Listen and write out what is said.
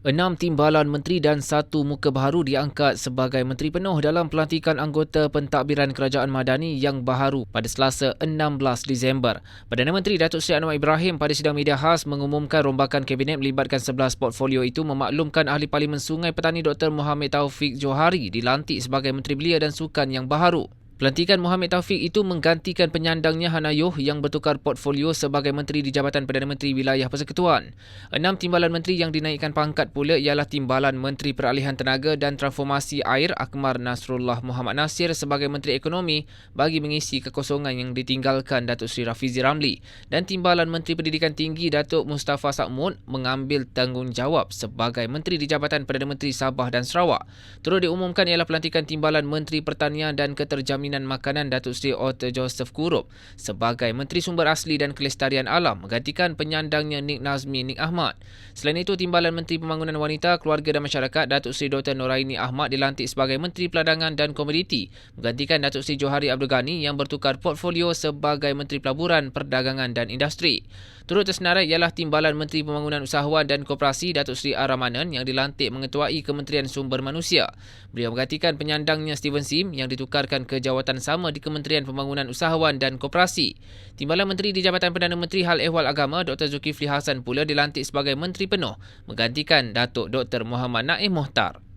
Enam timbalan menteri dan satu muka baharu diangkat sebagai menteri penuh dalam pelantikan anggota pentadbiran kerajaan madani yang baharu pada Selasa 16 Disember. Perdana Menteri Datuk Seri Anwar Ibrahim pada sidang media khas mengumumkan rombakan kabinet melibatkan 11 portfolio itu memaklumkan Ahli Parlimen Sungai Petani Dr. Muhammad Taufik Johari dilantik sebagai Menteri Belia dan Sukan yang baharu. Pelantikan Muhammad Taufik itu menggantikan penyandangnya Hanayoh yang bertukar portfolio sebagai Menteri di Jabatan Perdana Menteri Wilayah Persekutuan. Enam timbalan menteri yang dinaikkan pangkat pula ialah Timbalan Menteri Peralihan Tenaga dan Transformasi Air Akmar Nasrullah Muhammad Nasir sebagai Menteri Ekonomi bagi mengisi kekosongan yang ditinggalkan Datuk Seri Rafizi Ramli dan Timbalan Menteri Pendidikan Tinggi Datuk Mustafa Sakmud mengambil tanggungjawab sebagai Menteri di Jabatan Perdana Menteri Sabah dan Sarawak. Terus diumumkan ialah pelantikan Timbalan Menteri Pertanian dan Keterjaminan Jaminan Makanan Datuk Seri Otto Joseph Kurup sebagai Menteri Sumber Asli dan Kelestarian Alam menggantikan penyandangnya Nik Nazmi Nik Ahmad. Selain itu, Timbalan Menteri Pembangunan Wanita, Keluarga dan Masyarakat Datuk Seri Dr. Noraini Ahmad dilantik sebagai Menteri Peladangan dan Komoditi menggantikan Datuk Seri Johari Abdul Ghani yang bertukar portfolio sebagai Menteri Pelaburan, Perdagangan dan Industri. Turut tersenarai ialah Timbalan Menteri Pembangunan Usahawan dan Koperasi Datuk Seri Aramanan yang dilantik mengetuai Kementerian Sumber Manusia. Beliau menggantikan penyandangnya Steven Sim yang ditukarkan ke jawatan sama di Kementerian Pembangunan Usahawan dan Koperasi. Timbalan Menteri di Jabatan Perdana Menteri Hal Ehwal Agama Dr. Zulkifli Hasan pula dilantik sebagai Menteri Penuh menggantikan Datuk Dr. Muhammad Naim Mohtar.